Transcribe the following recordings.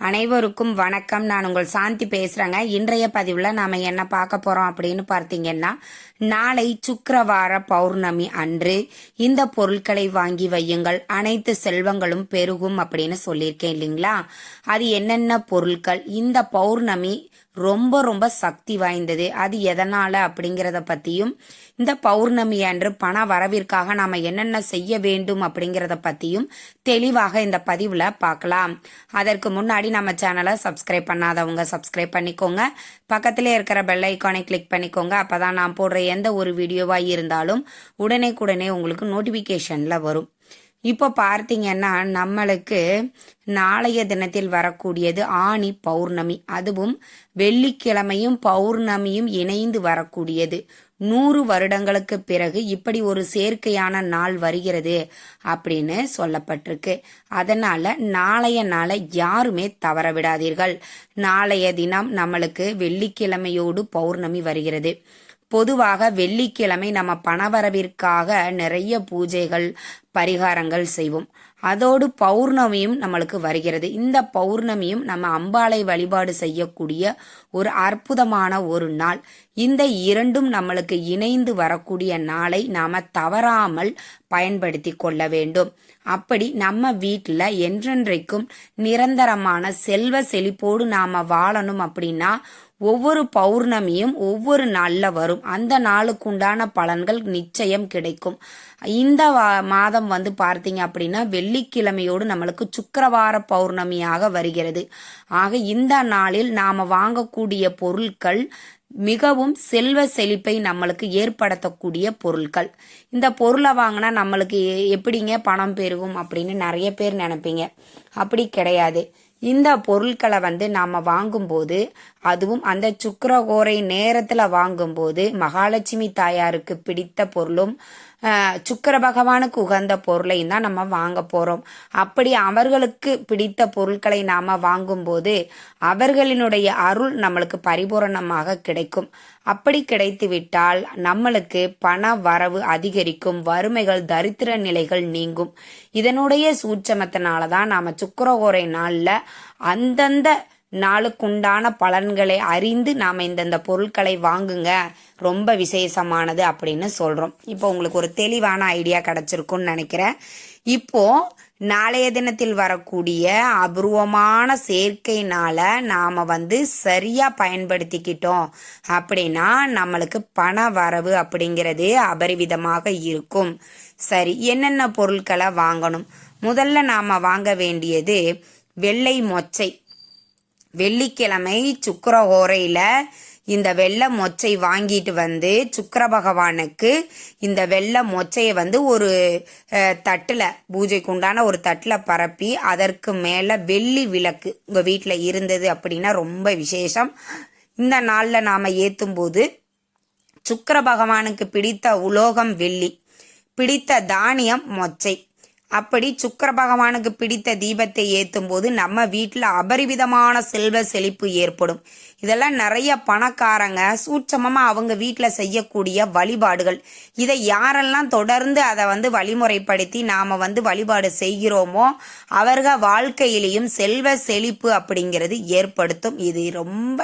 அனைவருக்கும் வணக்கம். நான் உங்கள் சாந்தி பேசுறேங்க. இன்றைய பதிவுல நாம என்ன பார்க்க போறோம் அப்படின்னு பார்த்தீங்கன்னா நாளை சுக்கரவார பௌர்ணமி அன்று இந்த பொருட்களை வாங்கி வையுங்கள். அனைத்து செல்வங்களும் பெருகும் அப்படின்னு சொல்லியிருக்கேன் இல்லைங்களா? அது என்னென்ன பொருட்கள்? இந்த பௌர்ணமி ரொம்ப ரொம்ப சக்தி வாய்ந்தது. அது எதனால அப்படிங்கிறத பத்தியும் இந்த பௌர்ணமி அன்று பண வரவிற்காக நாம என்னென்ன செய்ய வேண்டும் அப்படிங்கிறத பத்தியும் தெளிவாக இந்த பதிவுல பார்க்கலாம். அதற்கு முன்னாடி நம்ம சேனலை சப்ஸ்கிரைப் பண்ணாதவங்க சப்ஸ்கிரைப் பண்ணிக்கோங்க. பக்கத்திலே இருக்கிற பெல் ஐக்கானை கிளிக் பண்ணிக்கோங்க. அப்பதான் நான் போடுற எந்த ஒரு வீடியோவாக இருந்தாலும் உடனே உடனே உங்களுக்கு நோட்டிஃபிகேஷனில் வரும். இப்போ பார்த்தீங்கன்னா நம்மளுக்கு நாளைய தினத்தில் வரக்கூடியது ஆணி பௌர்ணமி. அதுவும் வெள்ளிக்கிழமையும் பௌர்ணமியும் இணைந்து வரக்கூடியது. நூறு வருடங்களுக்கு பிறகு இப்படி ஒரு சேர்க்கையான நாள் வருகிறது அப்படின்னு சொல்லப்பட்டிருக்கு. அதனால நாளைய நாளை யாருமே தவற விடாதீர்கள் நாளைய தினம் நம்மளுக்கு வெள்ளிக்கிழமையோடு பௌர்ணமி வருகிறது. பொதுவாக வெள்ளிக்கிழமை நம்ம பணவரவிற்காக நிறைய பூஜைகள் பரிகாரங்கள் செய்வோம். அதோடு பௌர்ணமியும் நம்மளுக்கு வருகிறது. இந்த பௌர்ணமியும் நம்ம அம்பாளை வழிபாடு செய்யக்கூடிய ஒரு அற்புதமான ஒரு நாள். இந்த இரண்டும் நம்மளுக்கு இணைந்து வரக்கூடிய நாளை நாம தவறாமல் பயன்படுத்தி கொள்ள வேண்டும். அப்படி நம்ம வீட்டில் என்றென்றைக்கும் நிரந்தரமான செல்வ செழிப்போடு நாம வாழணும் அப்படின்னா ஒவ்வொரு பௌர்ணமியும் ஒவ்வொரு நாளில் வரும். அந்த நாளுக்கு உண்டான பலன்கள் நிச்சயம் கிடைக்கும். இந்த மாதம் வந்து பார்த்தீங்க அப்படின்னா வெள்ளிக்கிழமையோடு நம்மளுக்கு சுக்கரவார பௌர்ணமியாக வருகிறது. ஆக இந்த நாளில் நாம் வாங்கக்கூடிய பொருட்கள் மிகவும் செல்வ செழிப்பை நம்மளுக்கு ஏற்படுத்தக்கூடிய பொருட்கள். இந்த பொருளை வாங்கினா நம்மளுக்கு எப்படிங்க பணம் பெருகும் அப்படின்னு நிறைய பேர் நினைப்பீங்க. அப்படி கிடையாது. இந்த பொருட்களை வந்து நாம் வாங்கும்போது அதுவும் அந்த சுக்கரகோரை நேரத்தில் வாங்கும்போது மகாலட்சுமி தாயாருக்கு பிடித்த பொருளும் சுக்கர பகவானுக்கு உகந்த பொருளையும் தான் நம்ம வாங்க போகிறோம் அப்படி அவர்களுக்கு பிடித்த பொருட்களை நாம் வாங்கும்போது அவர்களினுடைய அருள் நம்மளுக்கு பரிபூரணமாக கிடைக்கும். அப்படி கிடைத்து விட்டால் நம்மளுக்கு பண வரவு அதிகரிக்கும் வறுமைகள் தரித்திர நிலைகள் நீங்கும். இதனுடைய சூட்சமத்தினால தான் நாம் சுக்கரகோரை நாளில் அந்தந்த நாளுக்குண்டான பலன்களை அறிந்து நாம் இந்தந்த பொருட்களை வாங்குங்க. ரொம்ப விசேஷமானது அப்படின்னு சொல்கிறோம் இப்போ உங்களுக்கு ஒரு தெளிவான ஐடியா கிடச்சிருக்குன்னு நினைக்கிறேன். இப்போ நாளைய தினத்தில் வரக்கூடிய அபூர்வமான சேர்க்கைனால நாம் வந்து சரியாக பயன்படுத்திக்கிட்டோம். அப்படின்னா நம்மளுக்கு பண வரவு அப்படிங்கிறது அபரிவிதமாக இருக்கும். சரி என்னென்ன பொருட்களை வாங்கணும்? முதல்ல நாம் வாங்க வேண்டியது வெள்ளை மொச்சை. வெள்ளிக்கிழமை சுக்கர ஓரையில் இந்த வெள்ளை மொச்சை வாங்கிட்டு வந்து சுக்கர பகவானுக்கு இந்த வெள்ளை மொச்சையை வந்து ஒரு தட்டில் பூஜைக்கு உண்டான ஒரு தட்டில் பரப்பி அதற்கு மேலே வெள்ளி விளக்கு உங்கள் வீட்டில் இருந்தது அப்படின்னா ரொம்ப விசேஷம். இந்த நாளில் நாம் ஏற்றும்போது சுக்கர பகவானுக்கு பிடித்த உலோகம் வெள்ளி பிடித்த தானியம் மொச்சை. அப்படி சுக்கர பகவானுக்கு பிடித்த தீபத்தை ஏற்றும் போது நம்ம வீட்டில் அபரிவிதமான செல்வ செழிப்பு ஏற்படும். இதெல்லாம் நிறைய பணக்காரங்க சூட்சமமாக அவங்க வீட்டில் செய்யக்கூடிய வழிபாடுகள். இதை யாரெல்லாம் தொடர்ந்து அதை வந்து வழிமுறைப்படுத்தி நாம் வந்து வழிபாடு செய்கிறோமோ அவர்கள் வாழ்க்கையிலையும் செல்வ செழிப்பு அப்படிங்கிறது ஏற்படுத்தும். இது ரொம்ப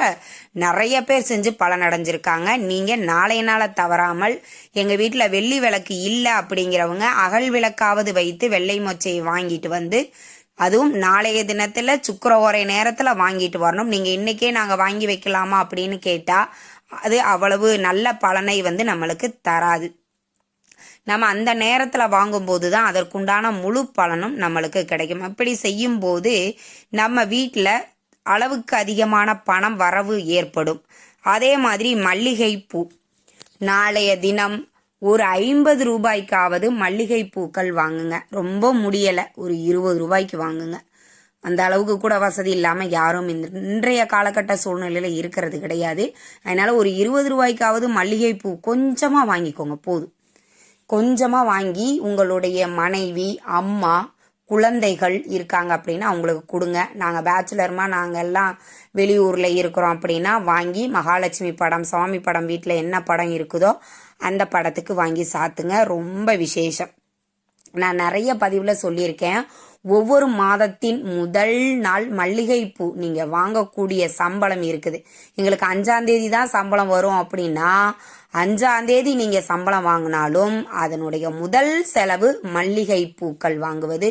நிறைய பேர் செஞ்சு பலனடைஞ்சிருக்காங்க. நீங்கள் நாளைய நாளை தவறாமல் எங்கள் வீட்டில் வெள்ளி விளக்கு இல்லை அப்படிங்கிறவங்க அகல் விளக்காவது வைத்து வெள்ளை மொச்சையை வாங்கிட்டு வந்து அதுவும் நாளைய தினத்தில் சுக்கரவோரை நேரத்தில் வாங்கிட்டு வரணும். நீங்கள் இன்றைக்கே நாங்கள் வாங்கி வைக்கலாமா அப்படின்னு கேட்டால் அது அவ்வளவு நல்ல பலனை வந்து நம்மளுக்கு தராது. நம்ம அந்த நேரத்தில் வாங்கும்போது தான் அதற்குண்டான முழு பலனும் நம்மளுக்கு கிடைக்கும். அப்படி செய்யும்போது நம்ம வீட்டில் அளவுக்கு அதிகமான பணம் வரவு ஏற்படும். அதே மாதிரி மல்லிகை பூ நாளைய தினம் ஒரு ஐம்பது ரூபாய்க்காவது மல்லிகை பூக்கள் வாங்குங்க. ரொம்ப முடியலை. ஒரு இருபது ரூபாய்க்கு வாங்குங்க. அந்த அளவுக்கு கூட வசதி இல்லாமல் யாரும் இந்த இன்றைய காலகட்ட சூழ்நிலையில் இருக்கிறது கிடையாது. அதனால் ஒரு இருபது ரூபாய்க்காவது மல்லிகை பூ கொஞ்சமாக வாங்கிக்கோங்க. போதும். கொஞ்சமாக வாங்கி உங்களுடைய மனைவி அம்மா குழந்தைகள் இருக்காங்க அப்படின்னா அவங்களுக்கு கொடுங்க. நாங்கள் பேச்சுலர்மா நாங்கள் எல்லாம் வெளியூரில் இருக்கிறோம் அப்படின்னா வாங்கி மகாலட்சுமி படம் சுவாமி படம் வீட்டில் என்ன படம் இருக்குதோ அந்த படத்துக்கு வாங்கி சாத்துங்க. ரொம்ப விசேஷம். நான் நிறைய பதிவில் சொல்லியிருக்கேன். ஒவ்வொரு மாதத்தின் முதல் நாள் மல்லிகைப்பூ நீங்கள் வாங்கக்கூடிய சம்பளம் இருக்குது. எங்களுக்கு அஞ்சாந்தேதி தான் சம்பளம் வரும் அப்படின்னா அஞ்சாம் தேதி நீங்க சம்பளம் வாங்கினாலும் அதனுடைய முதல் செலவு மல்லிகை பூக்கள் வாங்குவது.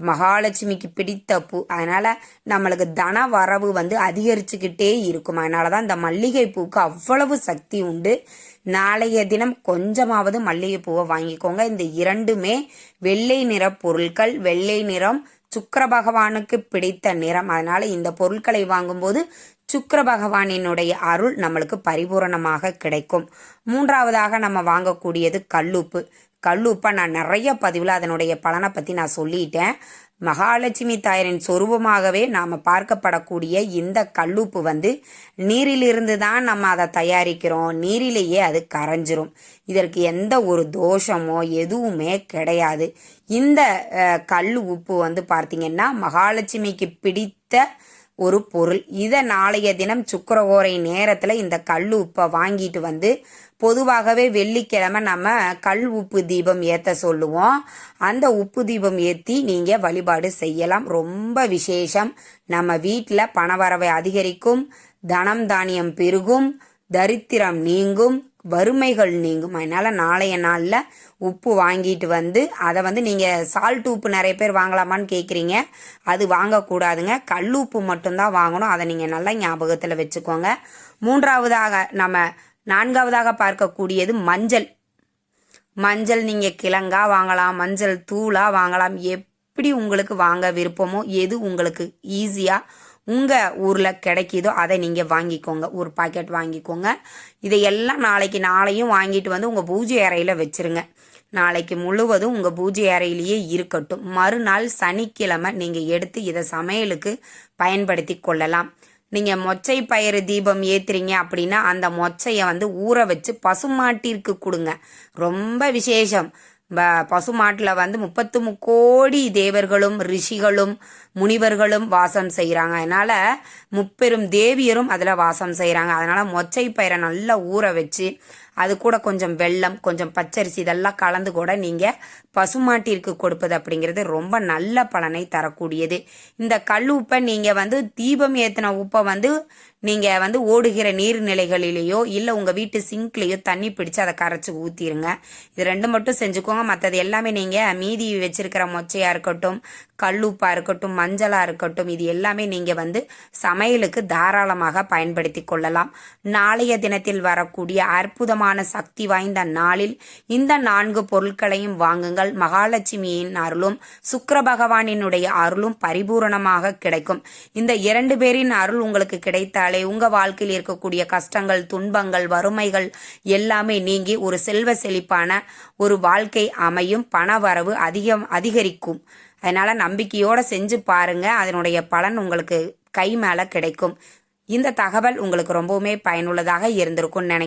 மகாலட்சுமிக்கு பிடித்த பூ. அதனால நம்மளுக்கு தன வரவு வந்து அதிகரிச்சுக்கிட்டே இருக்கும். அதனாலதான் இந்த மல்லிகை பூக்கு அவ்வளவு சக்தி உண்டு. நாளைய தினம் கொஞ்சமாவது மல்லிகை பூவை வாங்கிக்கோங்க. இந்த இரண்டுமே வெள்ளை நிற பொருட்கள் வெள்ளை நிறம் சுக்கர பகவானுக்கு பிடித்த நிறம். அதனால இந்த பொருட்களை வாங்கும்போது சுக்கர பகவானினுடைய அருள் நம்மளுக்கு பரிபூரணமாக கிடைக்கும். மூன்றாவதாக நம்ம வாங்கக்கூடியது கல்லுப்பு. கல்லுப்பை நான் நிறைய பதிவில் அதனுடைய பலனை பற்றி நான் சொல்லிட்டேன். மகாலட்சுமி தாயரின் சொரூபமாகவே நாம் பார்க்கப்படக்கூடிய இந்த கல்லுப்பு வந்து நீரிலிருந்து தான் நம்ம அதை தயாரிக்கிறோம். நீரிலேயே அது கரைஞ்சிரும். இதற்கு எந்த ஒரு தோஷமோ எதுவுமே கிடையாது. இந்த கல் உப்பு வந்து பார்த்திங்கன்னா மகாலட்சுமிக்கு பிடித்த ஒரு பொருள். இதை நாளைய தினம் சுக்கரகோரை நேரத்தில் இந்த கல் உப்பை வாங்கிட்டு வந்து பொதுவாகவே வெள்ளிக்கிழமை நம்ம கல் உப்பு தீபம் ஏற்ற சொல்லுவோம். அந்த உப்பு தீபம் ஏற்றி நீங்கள் வழிபாடு செய்யலாம். ரொம்ப விசேஷம். நம்ம வீட்டில் பணவரவை அதிகரிக்கும் தனம் தானியம் பெருகும் தரித்திரம் நீங்கும் வறுமைகள் நீங்கும். அதனால் நாளைய நாளில் உப்பு வாங்கிட்டு வந்து அதை வந்து நீங்கள் சால்ட் உப்பு நிறைய பேர் வாங்கலாமான்னு கேட்குறீங்க அது வாங்கக்கூடாதுங்க. கல் உப்பு மட்டும்தான் வாங்கணும். அதை நீங்கள் நல்லா ஞாபகத்தில் வச்சுக்கோங்க. மூன்றாவதாக நம்ம நான்காவதாக பார்க்கக்கூடியது மஞ்சள். மஞ்சள் நீங்கள் கிழங்கா வாங்கலாம் மஞ்சள் தூளாக வாங்கலாம். எப்படி உங்களுக்கு வாங்க விருப்பமோ எது உங்களுக்கு ஈஸியாக உங்கள் ஊரில் கிடைக்கிதோ அதை நீங்கள் வாங்கிக்கோங்க. ஒரு பாக்கெட் வாங்கிக்கோங்க. இதையெல்லாம் நாளைக்கு நாளையும் வாங்கிட்டு வந்து உங்கள் பூஜை அறையில் வச்சிருங்க. நாளைக்கு முழுவதும் உங்கள் பூஜை அறையிலேயே இருக்கட்டும். மறுநாள் சனிக்கிழமை நீங்கள் எடுத்து இதை சமையலுக்கு பயன்படுத்தி கொள்ளலாம். நீங்கள் மொச்சை பயிறு தீபம் ஏத்துறீங்க அப்படின்னா அந்த மொச்சையை வந்து ஊற வச்சு பசுமாட்டிற்கு கொடுங்க. ரொம்ப விசேஷம். பசுமாட்டில் வந்து முப்பத்து முக்கோடி தேவர்களும் ரிஷிகளும் முனிவர்களும் வாசம் செய்கிறாங்க அதனால் முப்பெரும் தேவியரும் அதில் வாசம் செய்கிறாங்க அதனால் மொச்சை பயிரை நல்லா ஊற வச்சு அது கூட கொஞ்சம் வெள்ளம் கொஞ்சம் பச்சரிசி இதெல்லாம் கலந்து கூட நீங்கள் பசுமாட்டிற்கு கொடுப்பது அப்படிங்கிறது ரொம்ப நல்ல பலனை தரக்கூடியது. இந்த கல் உப்பை நீங்கள் வந்து தீபம் ஏற்றின உப்பை வந்து நீங்கள் வந்து ஓடுகிற நீர்நிலைகளிலேயோ இல்லை உங்கள் வீட்டு சிங்க்லேயோ தண்ணி பிடிச்சி அதை கரைச்சி ஊற்றிருங்க இது ரெண்டு மட்டும் செஞ்சுக்கோங்க. மற்றது எல்லாமே நீங்கள் மீதி வச்சிருக்கிற மொச்சையாக இருக்கட்டும் கல்லுப்பாக இருக்கட்டும் மஞ்சளாக இருக்கட்டும் இது எல்லாமே நீங்கள் வந்து சமையலுக்கு தாராளமாக பயன்படுத்தி கொள்ளலாம். நாளைய தினத்தில் வரக்கூடிய அற்புதமான சக்தி வாய்ந்த நாளில் இந்த நான்கு பொருட்களையும் வாங்குங்கள். மகாலட்சுமியின் அருளும் சுக்கர பகவானினுடைய அருளும் பரிபூரணமாக கிடைக்கும். இந்த இரண்டு பேரின் அருள் உங்களுக்கு கிடைத்தாலே உங்க வாழ்க்கையில் இருக்கக்கூடிய கஷ்டங்கள் துன்பங்கள் வறுமைகள் எல்லாமே நீங்கி ஒரு செல்வ செழிப்பான ஒரு வாழ்க்கை அமையும். பண வரவு அதிகம் அதிகரிக்கும். அதனால நம்பிக்கையோட செஞ்சு பாருங்க. அதனுடைய பலன் உங்களுக்கு கை மேல கிடைக்கும். இந்த தகவல் உங்களுக்கு ரொம்பவுமே பயனுள்ளதாக இருந்திருக்கும் நினை